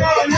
যদি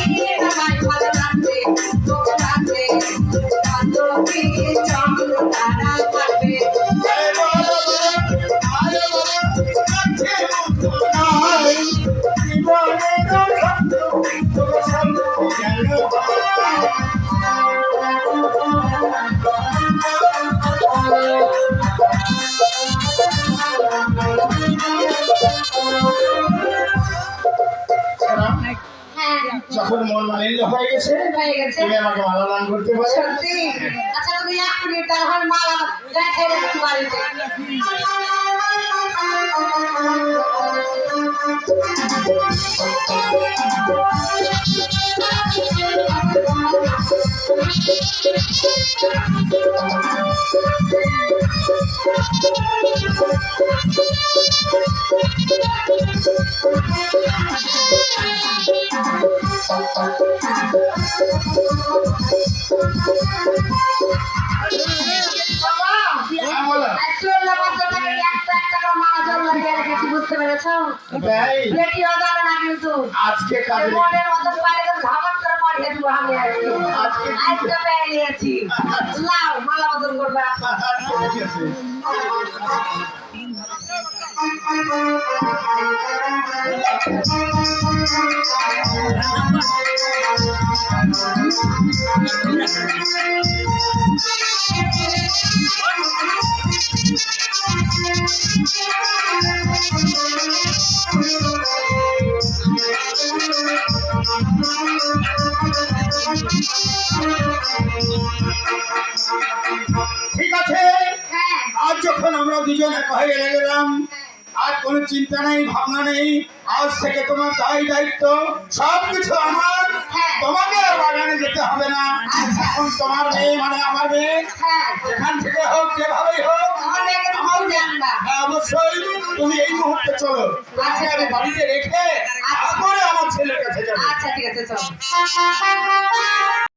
যখন মন মালিন্য হয়ে গেছে তুমি আমাকে মালা দান করতে পারো। সত্যি? আচ্ছা তুমি এক মিনিট তাহলে মালা রেখে বাড়িতে। আজকে কাজে মনের মতন পারে ধামাক করে পাঠিয়ে দিব আমি আজকে আজকে পেয়ে নিয়েছি লাও মালা বদল করবে আপনার আচ্ছা, ঠিক আছে। হ্যাঁ। আজ যখন আমরা দুজন এক হয়ে গেলাম আর কোনো চিন্তা নেই ভাবনা নেই আজ থেকে তোমার দায় দায়িত্ব সব কিছু আমার। হ্যাঁ। তোমাকে আর বাগানে যেতে হবে না। আচ্ছা। এখন তোমার মেয়ে মানে আমার মেয়ে। হ্যাঁ। যেখান থেকে হোক যেভাবেই হোক। আমার হ্যাঁ, অবশ্যই। তুমি এই মুহূর্তে চলো। আচ্ছা। আমি বাড়িতে রেখে তারপরে আমার ছেলের কাছে যাব। আচ্ছা ঠিক আছে চল।